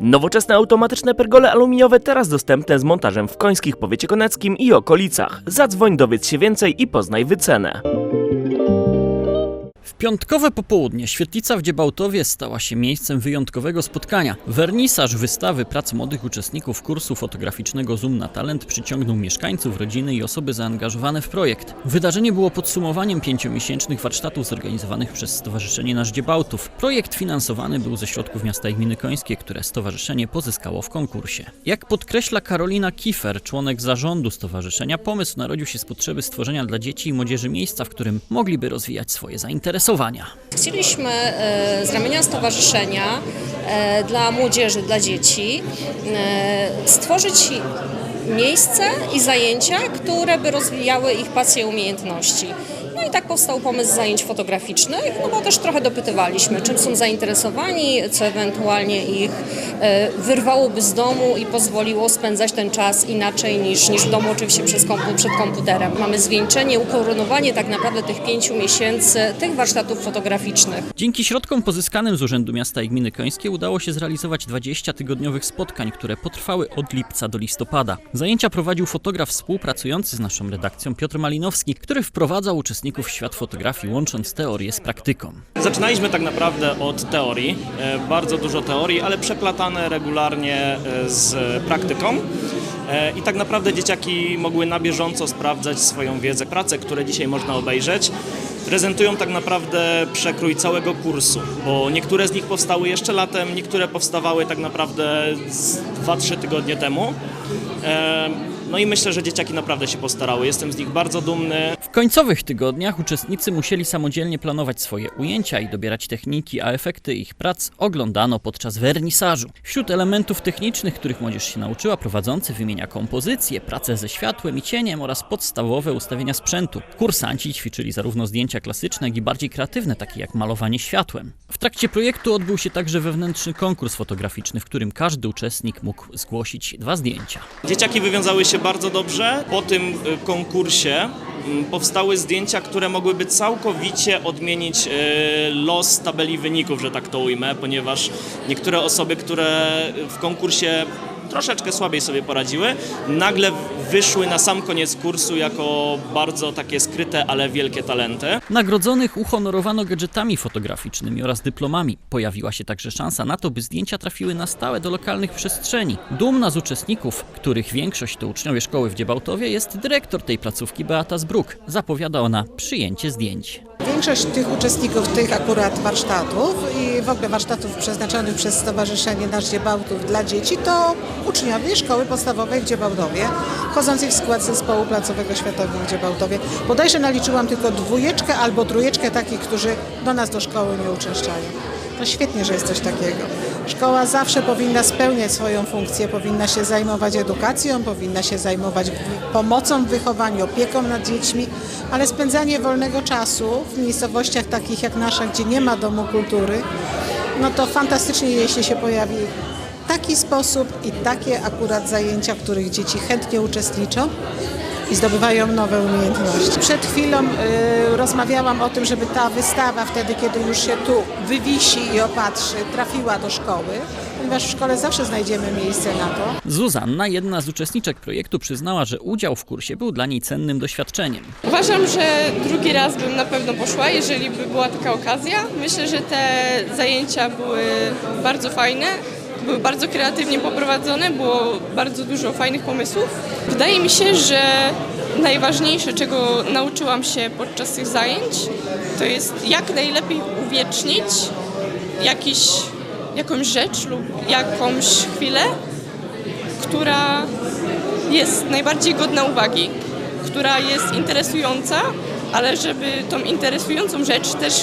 Nowoczesne automatyczne pergole aluminiowe teraz dostępne z montażem w Końskich, powiecie koneckim i okolicach. Zadzwoń, dowiedz się więcej i poznaj wycenę. Piątkowe popołudnie świetlica w Dziebałtowie stała się miejscem wyjątkowego spotkania. Wernisaż wystawy prac młodych uczestników kursu fotograficznego Zoom na Talent przyciągnął mieszkańców, rodziny i osoby zaangażowane w projekt. Wydarzenie było podsumowaniem pięciomiesięcznych warsztatów zorganizowanych przez Stowarzyszenie Nasz Dziebałtów. Projekt finansowany był ze środków miasta i gminy Końskie, które stowarzyszenie pozyskało w konkursie. Jak podkreśla Karolina Kifer, członek zarządu stowarzyszenia, pomysł narodził się z potrzeby stworzenia dla dzieci i młodzieży miejsca, w którym mogliby rozwijać swoje zainteresowania. Chcieliśmy e, z ramienia stowarzyszenia e, dla młodzieży, dla dzieci e, stworzyć miejsce i zajęcia, które by rozwijały ich pasje i umiejętności. Tak powstał pomysł zajęć fotograficznych, no bo też trochę dopytywaliśmy, czym są zainteresowani, co ewentualnie ich e, wyrwałoby z domu i pozwoliło spędzać ten czas inaczej niż, niż w domu, oczywiście przez przed komputerem. Mamy zwieńczenie, ukoronowanie tak naprawdę tych pięciu miesięcy tych warsztatów fotograficznych. Dzięki środkom pozyskanym z Urzędu Miasta i Gminy Końskie udało się zrealizować 20 tygodniowych spotkań, które potrwały od lipca do listopada. Zajęcia prowadził fotograf współpracujący z naszą redakcją Piotr Malinowski, który wprowadzał uczestników w świat fotografii, łącząc teorię z praktyką. Zaczynaliśmy tak naprawdę od teorii, e, bardzo dużo teorii, ale przeplatane regularnie e, z praktyką. E, I tak naprawdę dzieciaki mogły na bieżąco sprawdzać swoją wiedzę. Prace, które dzisiaj można obejrzeć, prezentują tak naprawdę przekrój całego kursu, bo niektóre z nich powstały jeszcze latem, niektóre powstawały tak naprawdę z 2-3 tygodnie temu. No i myślę, że dzieciaki naprawdę się postarały. Jestem z nich bardzo dumny. W końcowych tygodniach uczestnicy musieli samodzielnie planować swoje ujęcia i dobierać techniki, a efekty ich prac oglądano podczas wernisażu. Wśród elementów technicznych, których młodzież się nauczyła, prowadzący wymienia kompozycję, pracę ze światłem i cieniem oraz podstawowe ustawienia sprzętu. Kursanci ćwiczyli zarówno zdjęcia klasyczne, jak i bardziej kreatywne, takie jak malowanie światłem. W trakcie projektu odbył się także wewnętrzny konkurs fotograficzny, w którym każdy uczestnik mógł zgłosić dwa zdjęcia. Dzieciaki wywiązały się bardzo dobrze. Po tym y, konkursie mm, powstały zdjęcia, które mogłyby całkowicie odmienić y, los tabeli wyników, że tak to ujmę, ponieważ niektóre osoby, które w konkursie troszeczkę słabiej sobie poradziły, nagle wyszły na sam koniec kursu jako bardzo takie skryte, ale wielkie talenty. Nagrodzonych uhonorowano gadżetami fotograficznymi oraz dyplomami. Pojawiła się także szansa na to, by zdjęcia trafiły na stałe do lokalnych przestrzeni. Dumna z uczestników, których większość to uczniowie szkoły w Dziebałtowie, jest dyrektor tej placówki Beata Zbruk. Zapowiada ona przyjęcie zdjęć. Większość tych uczestników tych akurat warsztatów i w ogóle warsztatów przeznaczonych przez Stowarzyszenie Nasz Dziebałtów dla dzieci to uczniowie szkoły podstawowej w Dziebałtowie, wchodzący w skład zespołu placowego światowego w Dziebałtowie. Bodajże naliczyłam tylko dwójeczkę albo trójeczkę takich, którzy do nas do szkoły nie uczęszczają. To świetnie, że jest coś takiego. Szkoła zawsze powinna spełniać swoją funkcję, powinna się zajmować edukacją, powinna się zajmować pomocą w wychowaniu, opieką nad dziećmi, ale spędzanie wolnego czasu w miejscowościach takich jak nasza, gdzie nie ma domu kultury, no to fantastycznie, jeśli się pojawi taki sposób i takie akurat zajęcia, w których dzieci chętnie uczestniczą i zdobywają nowe umiejętności. Przed chwilą y, rozmawiałam o tym, żeby ta wystawa wtedy, kiedy już się tu wywisi i opatrzy, trafiła do szkoły, ponieważ w szkole zawsze znajdziemy miejsce na to. Zuzanna, jedna z uczestniczek projektu, przyznała, że udział w kursie był dla niej cennym doświadczeniem. Uważam, że drugi raz bym na pewno poszła, jeżeli by była taka okazja. Myślę, że te zajęcia były bardzo fajne, były bardzo kreatywnie poprowadzone, było bardzo dużo fajnych pomysłów. Wydaje mi się, że najważniejsze, czego nauczyłam się podczas tych zajęć, to jest jak najlepiej uwiecznić jakiś, jakąś rzecz lub jakąś chwilę, która jest najbardziej godna uwagi, która jest interesująca, ale żeby tą interesującą rzecz też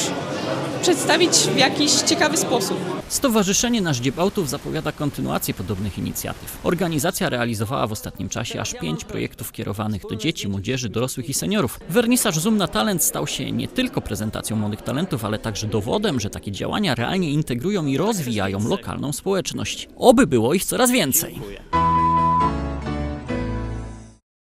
przedstawić w jakiś ciekawy sposób. Stowarzyszenie Nasz Dziebałtów zapowiada kontynuację podobnych inicjatyw. Organizacja realizowała w ostatnim czasie aż pięć projektów kierowanych do dzieci, młodzieży, dorosłych i seniorów. Wernisaż Zoom na Talent stał się nie tylko prezentacją młodych talentów, ale także dowodem, że takie działania realnie integrują i rozwijają lokalną społeczność. Oby było ich coraz więcej.